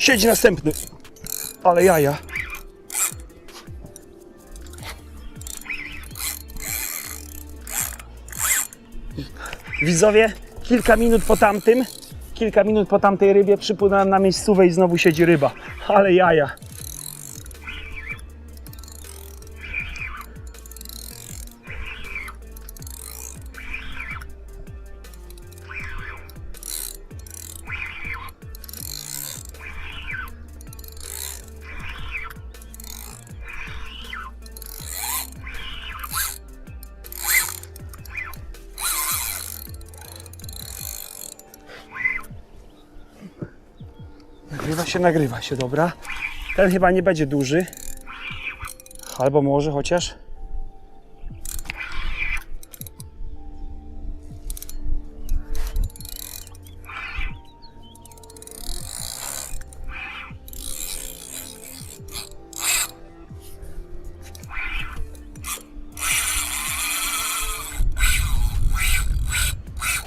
Siedzi następny. Ale jaja. Widzowie, kilka minut po tamtym, kilka minut po tamtej rybie przypłynąłem na miejscówę i znowu siedzi ryba. Ale jaja. Nagrywa się, nagrywa się, dobra. Ten chyba nie będzie duży. Albo może chociaż.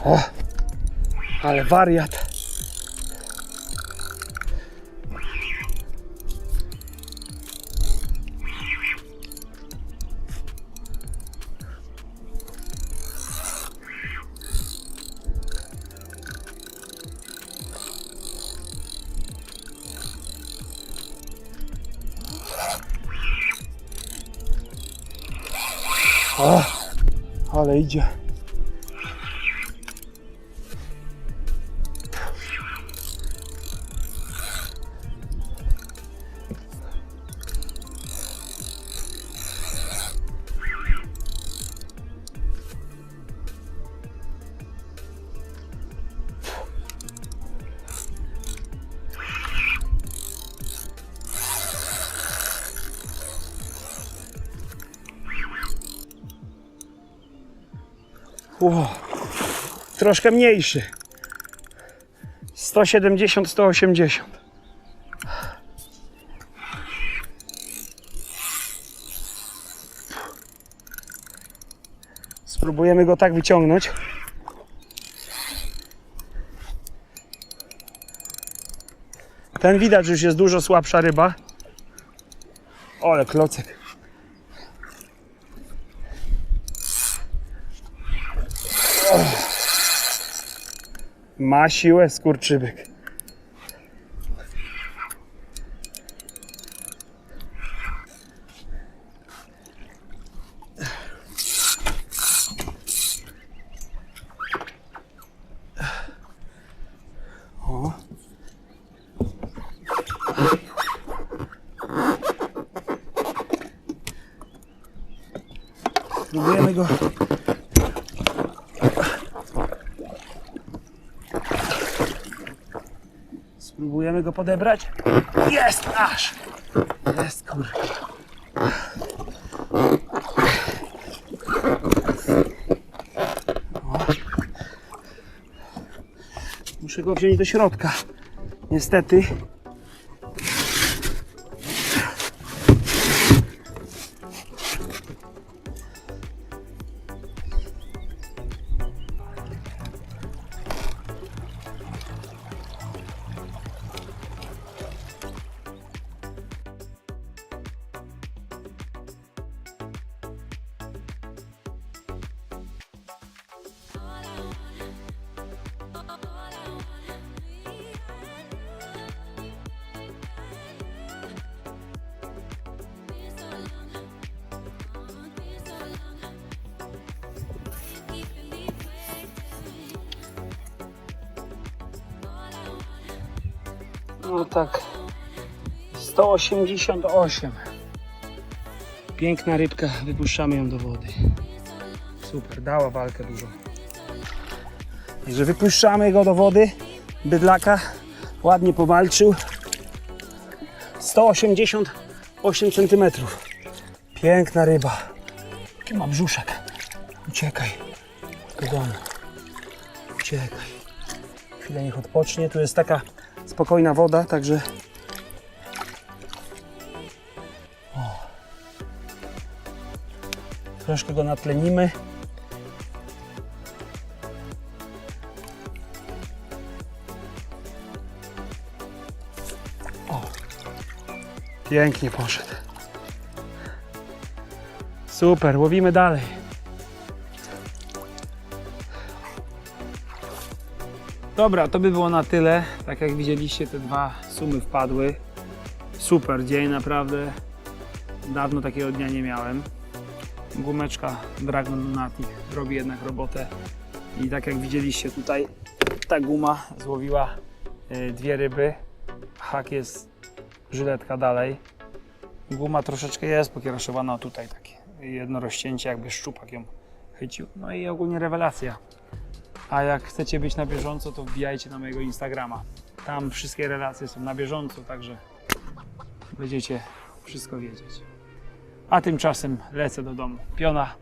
O, ale wariat. O, ale idzie. Ło, troszkę mniejszy. 170, 180. Spróbujemy go tak wyciągnąć. Ten widać, że już jest dużo słabsza ryba. Ale klocek. Ma siłę skurczybyk. O. Spróbujemy go Spróbujemy go podebrać. Jest aż! Jest kurwa. O. Muszę go wziąć do środka. Niestety. No tak. 188. Piękna rybka, wypuszczamy ją do wody. Super, dała walkę dużo. Także wypuszczamy go do wody. Bydlaka ładnie powalczył. 188 cm. Piękna ryba. Jaki ma brzuszek. Uciekaj. Domu. Uciekaj. Chwilę niech odpocznie. Tu jest taka spokojna woda, także. O. Troszkę go natlenimy. O, pięknie poszedł. Super, łowimy dalej. Dobra, to by było na tyle. Tak jak widzieliście, te dwa sumy wpadły. Super dzień, naprawdę. Dawno takiego dnia nie miałem. Gumeczka Dragon Lunatic robi jednak robotę. I tak jak widzieliście tutaj, ta guma złowiła y, dwie ryby. Hak jest żyletka dalej. Guma troszeczkę jest pokieraszowana tutaj takie jedno rozcięcie, jakby szczupak ją chycił. No i ogólnie rewelacja. A jak chcecie być na bieżąco, to wbijajcie na mojego Instagrama. Tam wszystkie relacje są na bieżąco, także będziecie wszystko wiedzieć. A tymczasem lecę do domu. Piona,